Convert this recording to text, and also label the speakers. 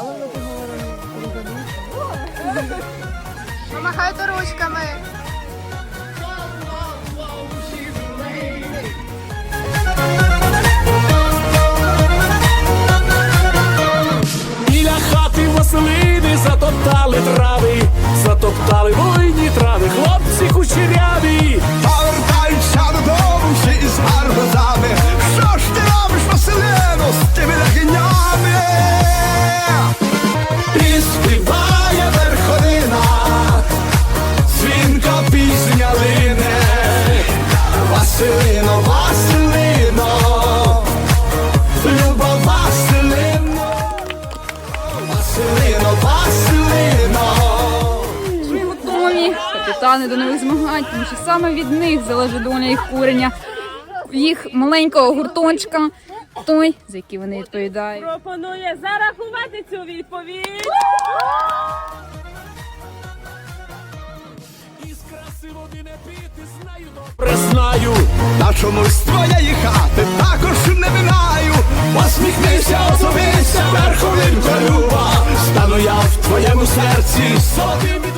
Speaker 1: Але ви говорили
Speaker 2: Помахайте ручками.
Speaker 3: Біля хати Василини затоптали трави, затоптали воїні трави, хлопці кучеряві.
Speaker 4: Готові до нових змагань, тому що саме від них залежить доля їх курення, їх маленького гуртончика, той, за який вони відповідають.
Speaker 1: пропонує зарахувати цю відповідь.
Speaker 3: Із краси води не піти, знаю добре знаю.
Speaker 5: На чомусь твоєї хати також не минаю. Посміхнися, озовися, верховинка люба. Стану я в твоєму серці, золота